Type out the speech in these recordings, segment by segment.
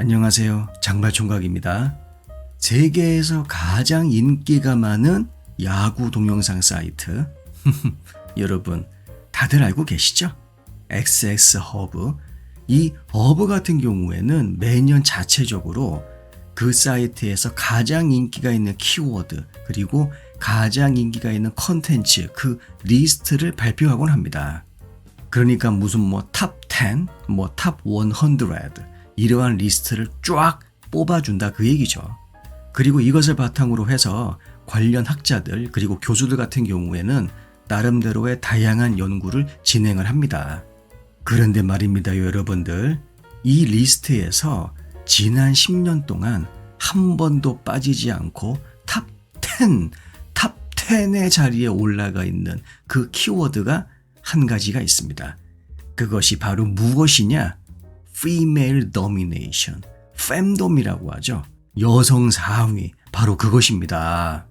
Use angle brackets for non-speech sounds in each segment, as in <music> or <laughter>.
안녕하세요. 장발총각입니다. 세계에서 가장 인기가 많은 야구 동영상 사이트. <laughs> 여러분, 다들 알고 계시죠? XX 허브. 이 허브 같은 경우에는 매년 자체적으로 그 사이트에서 가장 인기가 있는 키워드, 그리고 가장 인기가 있는 컨텐츠, 그 리스트를 발표하곤 합니다. 그러니까 무슨 뭐 탑 10, 뭐 탑 100 이러한 리스트를 쫙 뽑아준다 그 얘기죠. 그리고 이것을 바탕으로 해서 관련 학자들 그리고 교수들 같은 경우에는 나름대로의 다양한 연구를 진행을 합니다. 그런데 말입니다, 여러분들. 이 리스트에서 지난 10년 동안 한 번도 빠지지 않고 탑 10, 탑 10의 자리에 올라가 있는 그 키워드가 한 가지가 있습니다. 그것이 바로 무엇이냐? Female domination, femdom이라고 하죠. 여성 상위, 바로 그것입니다.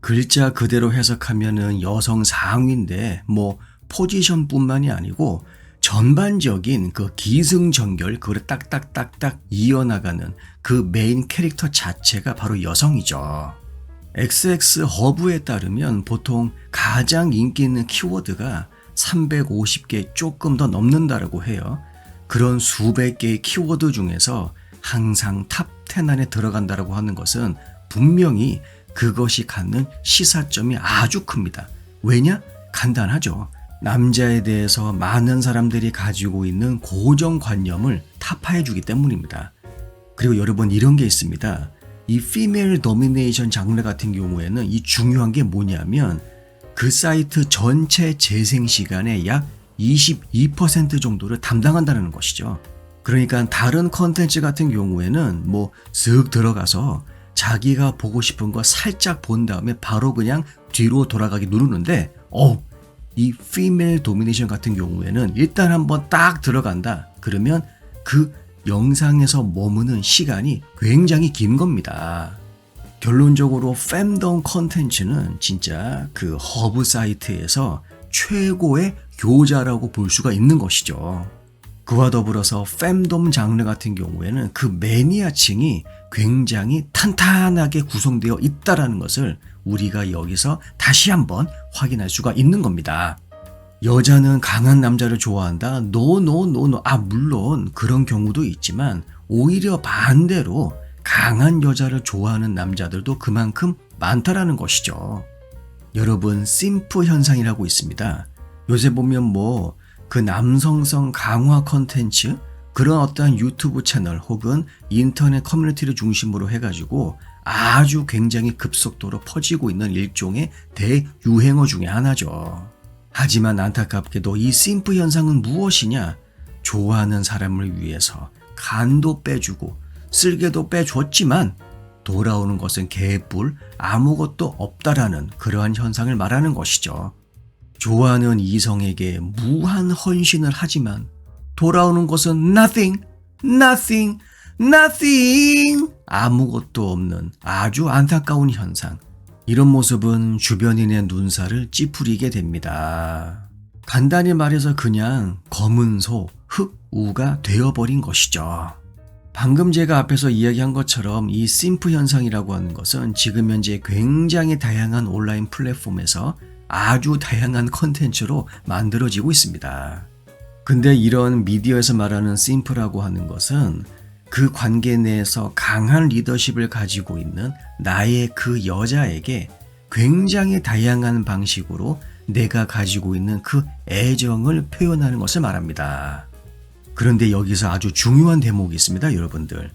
글자 그대로 해석하면은 여성 상위인데 뭐 포지션뿐만이 아니고 전반적인 그 기승전결 그걸 딱딱딱딱 이어나가는 그 메인 캐릭터 자체가 바로 여성이죠. XX 허브에 따르면 보통 가장 인기 있는 키워드가 350개 조금 더 넘는다라고 해요. 그런 수백 개의 키워드 중에서 항상 탑10 안에 들어간다라고 하는 것은 분명히 그것이 갖는 시사점이 아주 큽니다. 왜냐? 간단하죠. 남자에 대해서 많은 사람들이 가지고 있는 고정관념을 타파해 주기 때문입니다. 그리고 여러분 이런 게 있습니다. 이 피메일 도미네이션 장르 같은 경우에는 이 중요한 게 뭐냐면 그 사이트 전체 재생 시간의 약 22% 정도를 담당한다는 것이죠. 그러니까 다른 컨텐츠 같은 경우에는 뭐 쓱 들어가서 자기가 보고 싶은 거 살짝 본 다음에 바로 그냥 뒤로 돌아가기 누르는데 어, 이 female domination 같은 경우에는 일단 한번 딱 들어간다. 그러면 그 영상에서 머무는 시간이 굉장히 긴 겁니다. 결론적으로 femdom 컨텐츠는 진짜 그 허브 사이트에서 최고의 교자라고 볼 수가 있는 것이죠. 그와 더불어서 femdom 장르 같은 경우에는 그 매니아층이 굉장히 탄탄하게 구성되어 있다라는 것을 우리가 여기서 다시 한번 확인할 수가 있는 겁니다. 여자는 강한 남자를 좋아한다? 노노노노. 아, 물론 그런 경우도 있지만 오히려 반대로 강한 여자를 좋아하는 남자들도 그만큼 많다라는 것이죠. 여러분, 심프 현상이라고 있습니다. 요새 보면 뭐 그 남성성 강화 컨텐츠 그런 어떠한 유튜브 채널 혹은 인터넷 커뮤니티를 중심으로 해가지고 아주 굉장히 급속도로 퍼지고 있는 일종의 대유행어 중의 하나죠. 하지만 안타깝게도 이 심프 현상은 무엇이냐? 좋아하는 사람을 위해서 간도 빼주고 쓸개도 빼줬지만 돌아오는 것은 개뿔 아무것도 없다라는 그러한 현상을 말하는 것이죠. 좋아하는 이성에게 무한 헌신을 하지만 돌아오는 것은 nothing, nothing, nothing 아무것도 없는 아주 안타까운 현상. 이런 모습은 주변인의 눈살을 찌푸리게 됩니다. 간단히 말해서 그냥 검은 소, 흑우가 되어버린 것이죠. 방금 제가 앞에서 이야기한 것처럼 이 심프 현상이라고 하는 것은 지금 현재 굉장히 다양한 온라인 플랫폼에서 아주 다양한 컨텐츠로 만들어지고 있습니다. 근데 이런 미디어에서 말하는 심프라고 하는 것은 그 관계 내에서 강한 리더십을 가지고 있는 나의 그 여자에게 굉장히 다양한 방식으로 내가 가지고 있는 그 애정을 표현하는 것을 말합니다. 그런데 여기서 아주 중요한 대목이 있습니다, 여러분들.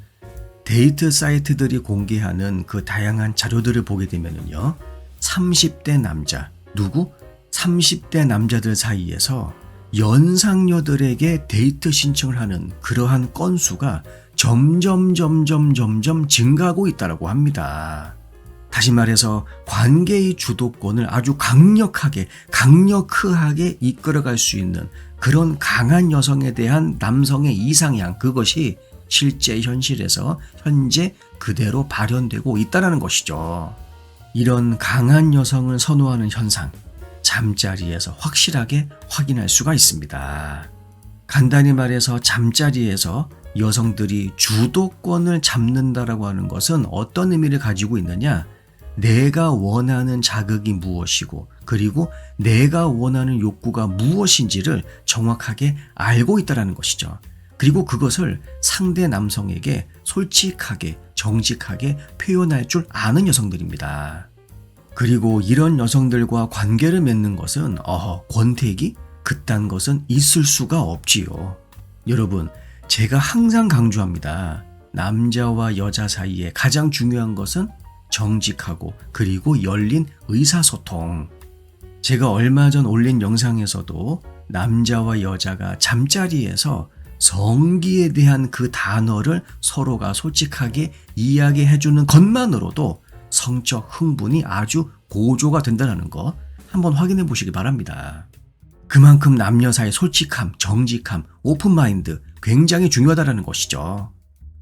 데이트 사이트들이 공개하는 그 다양한 자료들을 보게 되면요. 30대 남자, 누구? 30대 남자들 사이에서 연상녀들에게 데이트 신청을 하는 그러한 건수가 점점 점점 점점 증가하고 있다고 합니다. 다시 말해서 관계의 주도권을 아주 강력하게 강력하게 이끌어갈 수 있는 그런 강한 여성에 대한 남성의 이상향 그것이 실제 현실에서 현재 그대로 발현되고 있다는 것이죠. 이런 강한 여성을 선호하는 현상 잠자리에서 확실하게 확인할 수가 있습니다. 간단히 말해서 잠자리에서 여성들이 주도권을 잡는다라고 하는 것은 어떤 의미를 가지고 있느냐? 내가 원하는 자극이 무엇이고, 그리고 내가 원하는 욕구가 무엇인지를 정확하게 알고 있다라는 것이죠. 그리고 그것을 상대 남성에게 솔직하게, 정직하게 표현할 줄 아는 여성들입니다. 그리고 이런 여성들과 관계를 맺는 것은, 어허, 권태기? 그딴 것은 있을 수가 없지요. 여러분, 제가 항상 강조합니다. 남자와 여자 사이에 가장 중요한 것은 정직하고 그리고 열린 의사소통. 제가 얼마 전 올린 영상에서도 남자와 여자가 잠자리에서 성기에 대한 그 단어를 서로가 솔직하게 이야기해 주는 것만으로도 성적 흥분이 아주 고조가 된다는 거 한번 확인해 보시기 바랍니다. 그만큼 남녀 사이 솔직함, 정직함, 오픈마인드 굉장히 중요하다는 것이죠.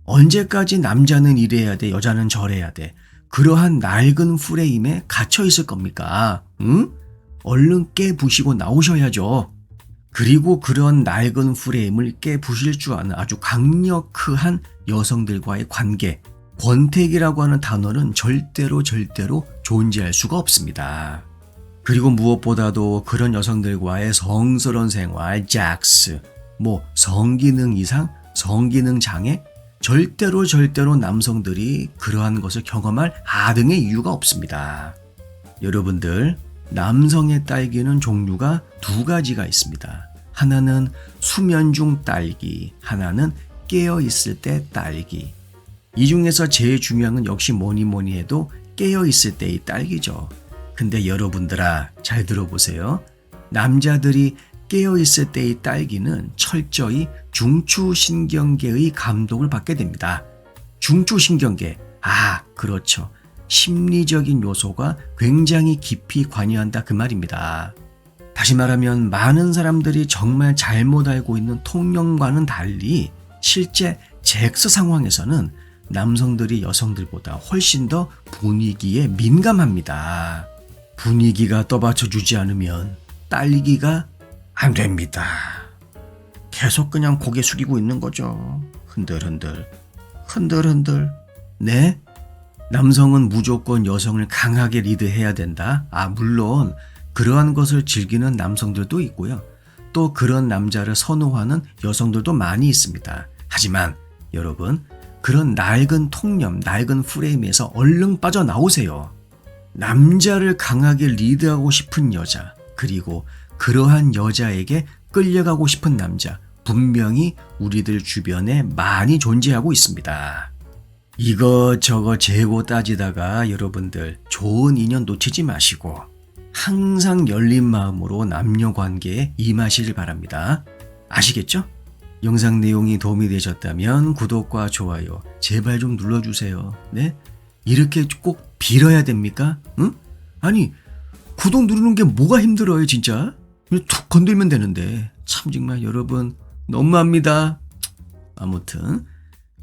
언제까지 남자는 이래야 돼, 여자는 저래야 돼. 그러한 낡은 프레임에 갇혀 있을 겁니까? 응? 얼른 깨부시고 나오셔야죠. 그리고 그런 낡은 프레임을 깨부실 줄 아는 아주 강력한 여성들과의 관계, 권태기라고 하는 단어는 절대로 절대로 존재할 수가 없습니다. 그리고 무엇보다도 그런 여성들과의 성스러운 생활, 잭스, 뭐 성기능 이상, 성기능 장애, 절대로 절대로 남성들이 그러한 것을 경험할 아등의 이유가 없습니다. 여러분들, 남성의 딸기는 종류가 두 가지가 있습니다. 하나는 수면 중 딸기, 하나는 깨어 있을 때 딸기. 이 중에서 제일 중요한 건 역시 뭐니 뭐니 해도 깨어 있을 때의 딸기죠. 근데 여러분들아, 잘 들어보세요. 남자들이 깨어 있을 때의 딸기는 철저히 중추신경계의 감독을 받게 됩니다. 중추신경계. 아, 그렇죠. 심리적인 요소가 굉장히 깊이 관여한다 그 말입니다. 다시 말하면 많은 사람들이 정말 잘못 알고 있는 통념과는 달리 실제 잭스 상황에서는 남성들이 여성들보다 훨씬 더 분위기에 민감합니다. 분위기가 떠받쳐 주지 않으면 딸기가 안 됩니다. 계속 그냥 고개 숙이고 있는 거죠. 흔들흔들, 흔들흔들. 네? 남성은 무조건 여성을 강하게 리드해야 된다? 아, 물론 그러한 것을 즐기는 남성들도 있고요. 또 그런 남자를 선호하는 여성들도 많이 있습니다. 하지만 여러분, 그런 낡은 통념, 낡은 프레임에서 얼른 빠져나오세요. 남자를 강하게 리드하고 싶은 여자, 그리고 그러한 여자에게 끌려가고 싶은 남자, 분명히 우리들 주변에 많이 존재하고 있습니다. 이것저것 재고 따지다가 여러분들 좋은 인연 놓치지 마시고 항상 열린 마음으로 남녀 관계에 임하시길 바랍니다. 아시겠죠? 영상 내용이 도움이 되셨다면 구독과 좋아요 제발 좀 눌러주세요. 네? 이렇게 꼭 빌어야 됩니까? 응? 아니 구독 누르는 게 뭐가 힘들어요 진짜? 툭 건들면 되는데 참 정말 여러분 너무합니다. 아무튼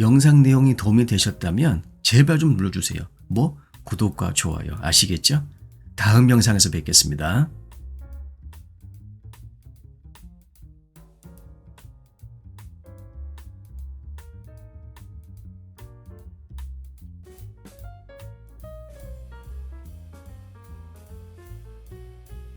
영상 내용이 도움이 되셨다면 제발 좀 눌러주세요. 뭐 구독과 좋아요 아시겠죠? 다음 영상에서 뵙겠습니다.